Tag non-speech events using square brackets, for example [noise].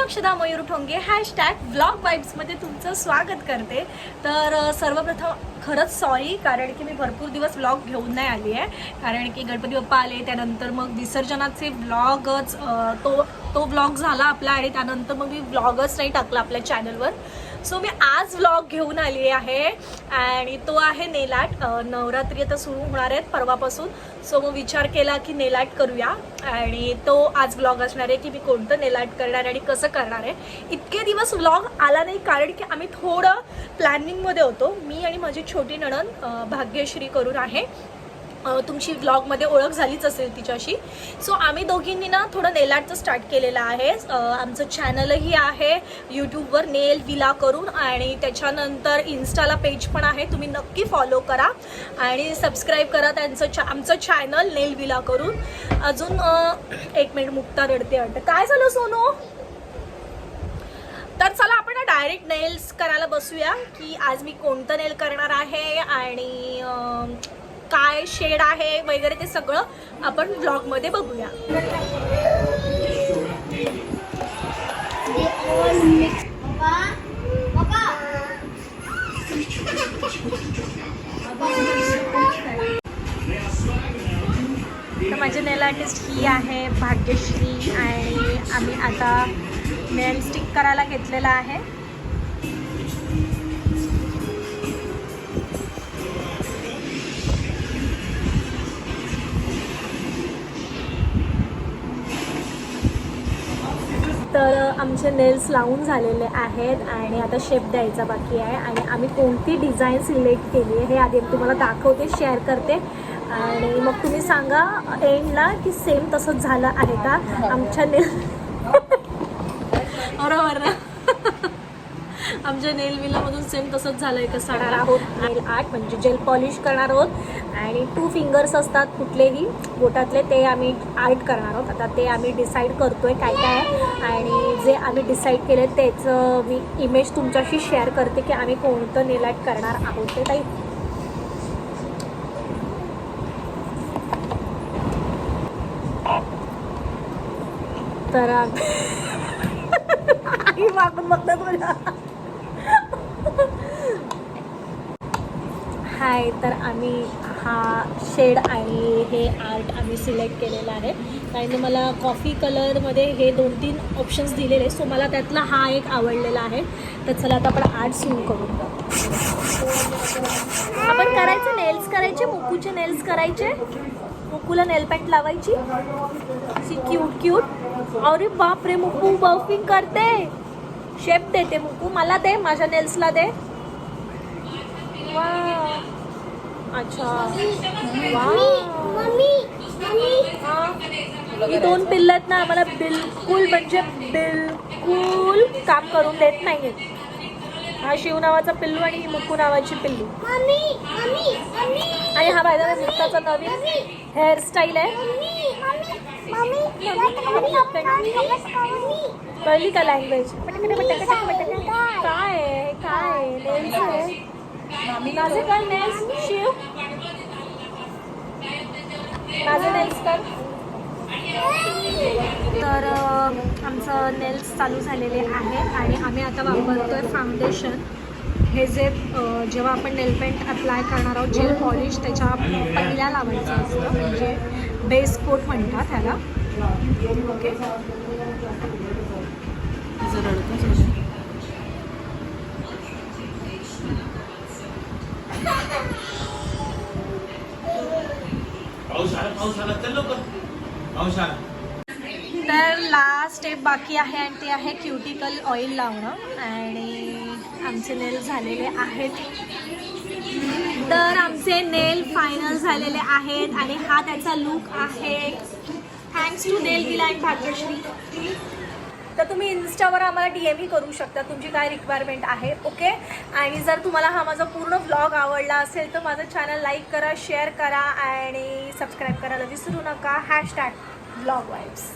अक्षदा Mayur Thonge hashtag blog वाईब्समध्ये तुमचं स्वागत करते. तर सर्वप्रथम खरंच सॉरी कारण की मी भरपूर दिवस व्लॉग घेऊन नाही आली आहे. कारण की गणपती बाप्पा आले त्यानंतर मग विसर्जनाचे व्लॉगच तो तो व्लॉग झाला आपला आणि त्यानंतर मग मी व्लॉगच नाही टाकला आपल्या चॅनलवर सो मी आज व्लॉग घेऊन आली आहे. आणि तो आहे नेलाट. नवरात्री आता सुरू होणार आहेत परवापासून. सो मग विचार केला की नेलाट करूया. आणि तो आज व्लॉग असणार आहे की मी कोणतं नेलाट करणार आणि कसं करणार आहे. इतके दिवस व्लॉग आला नाही कारण की आम्ही थोडं प्लॅनिंगमध्ये होतो. मी आणि माझी छोटी नणन भाग्यश्री करून आहे. तुमची व्लॉगमध्ये ओळख झालीच असेल तिच्याशी. सो आम्ही दोघींनी ना थोडं नेलाटचं स्टार्ट केलेलं आहे. आमचं चॅनलही आहे. यूट्यूबवर नेल विला करून आणि त्याच्यानंतर इन्स्टाला पेज पण आहे. तुम्ही नक्की फॉलो करा आणि सबस्क्राईब करा त्यांचं चा आमचं चॅनल नेल विला करून. अजून एक मिनिट मुक्ता रडते वाटतं. काय झालं सोनू? तर चला आपण डायरेक्ट नेल्स करायला बसूया की आज मी कोणतं नेल करणार आहे आणि काय शेड आहे वगैरे ते सगळं आपण ब्लॉगमध्ये बघूया. तर माझे नेल आर्टिस्ट ही आहे भाग्यश्री आणि आम्ही आता नेल स्टिक करायला घेतलेला आहे. आमचे नेल्स लावून झालेले आहेत आणि आता शेप द्यायचा बाकी आहे. आणि आम्ही कोणती डिझाईन सिलेक्ट केली आहे हे आधी तुम्हाला दाखवते शेअर करते. आणि मग तुम्ही सांगा एंडला की सेम तसंच झालं आहे का? आमच्या नेल [laughs] बरोबर ना? आमच्या नेल विलामधून सेम तसंच झालं आहे का करणार आहोत. नेल आर्ट म्हणजे जेल पॉलिश करणार आहोत. आणि टू फिंगर्स असतात कुठलेही बोटातले ते आम्ही आर्ट करणार आहोत. आता ते आम्ही डिसाईड करतोय काय काय आहे. आणि जे आम्ही डिसाईड केले त्याचं मी इमेज तुमच्याशी शेअर करते की आम्ही कोणतं नेल आर्ट करणार आहोत ते काही तर [laughs] आई मागून बघतात तुझ्या हाय तर आम्ही हा शेड आणि हे आर्ट आम्ही सिलेक्ट केलेला आहे. कारण मला कॉफी कलरमध्ये हे दोन तीन ऑप्शन्स दिलेले सो मला त्यातला हा एक आवडलेला आहे. तर चला आता आपण आर्ट सुरू करून आपण करायचं नेल्स करायचे मुकूचे नेल्स करायचे. मुकूला नेल पॅन्ट लावायची. सी क्यूट क्यूट अरे बाप रे मुकू बर्फिंग करते. शेप देते मुकू मला दे माझ्या नेल्सला दे. वा अच्छा. ही. दोन पिल्ल आहेत ना आम्हाला बिलकुल म्हणजे बिलकुल काम करून देत नाही हा शिव नावाचा पिल्लू आणि ही मुकू नावाची पिल्लू. आणि हा बायदा मुक्ताचा नवीन हेअरस्टाईल आहे. कळली का लँग्वेज काय? काय आहे? नेल्स आहे. माझे काय नेल्स? शिव? माझे नेल्स कर. तर आमचं नेल्स चालू झालेले आहे आणि आम्ही आता वापरतो आहे फाउंडेशन. हे जे जेव्हा आपण नेल पेंट अप्लाय करणार आहोत जेल पॉलिश त्याच्या पहिल्या लावायचं असतं म्हणजे बेस कोट म्हणतात ह्याला. ओके. पाऊस आला पाऊस आला चल पाऊस आला. तर लास्ट स्टेप बाकी आहे आणि ते आहे क्युटिकल ऑइल लावणं. आणि आमचे नेल झालेले आहेत. तर आमचे नेल फायनल झालेले आहेत आणि हा त्याचा लुक आहे. Thanks to nail villa and Bhagyashree. तर तुम्ही इन्स्टावर आम्हाला डी एम ई करू शकता. तुमची काय रिक्वायरमेंट आहे ओके आणि जर तुम्हाला हा माझा पूर्ण ब्लॉग आवडला असेल तर माझं चॅनल लाईक करा शेअर करा आणि सबस्क्राईब करायला विसरू नका. Hashtag blog vibes